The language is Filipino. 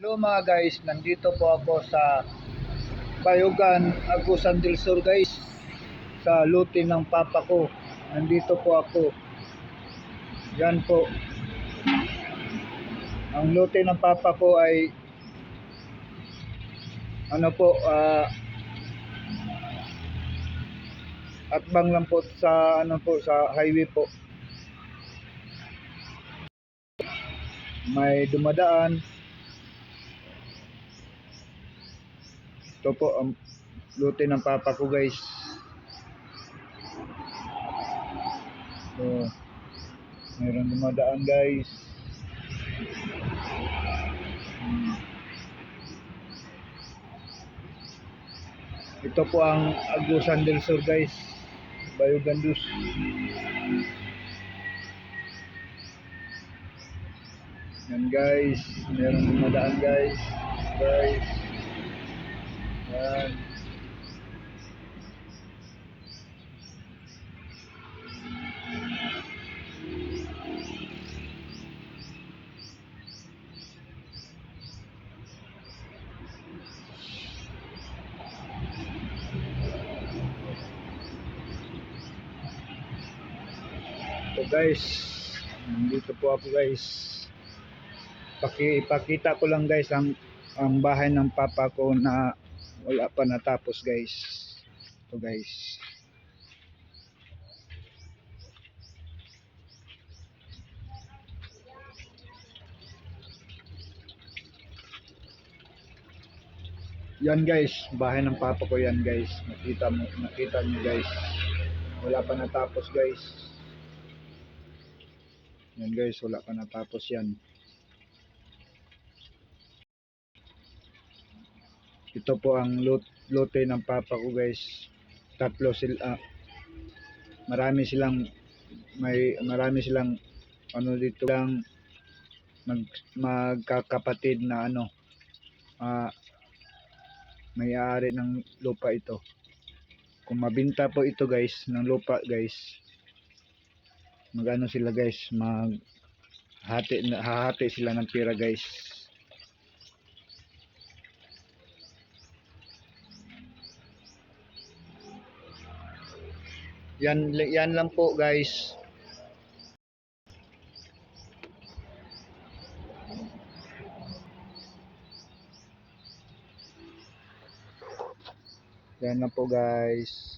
Hello mga guys, nandito po ako sa Bayugan, Agusan del Sur guys sa luti ng papa ko. Nandito po ako. Yan po. Ang luti ng papa ko ay ano po, ah atbang lang po sa ano po sa highway po. May dumadaan Ito po ang luti ng papa ko guys. So, meron dumadaan guys. Hmm. Ito po ang Agusan del Sur guys. Bayogandus. Yan guys, meron dumadaan guys. Guys. Yan. So guys, nandito po ako guys. Paki, ipakita ko lang guys ang ang bahay ng papa ko na wala pa natapos guys. Ito guys. Yan guys, bahay ng papa ko yan guys. Nakita mo, nakita niyo guys. Wala pa natapos guys. Yan guys, wala pa natapos yan. Ito po ang lot, lote ng papa ko guys. Tatlo sila. ah, marami silang may marami silang ano dito lang mag magkakapatid na ano ah may-ari ng lupa ito. Kung mabinta po ito guys ng lupa guys magano sila guys mag hati hahati sila ng pira guys yan yan lang po guys. Yan lang po guys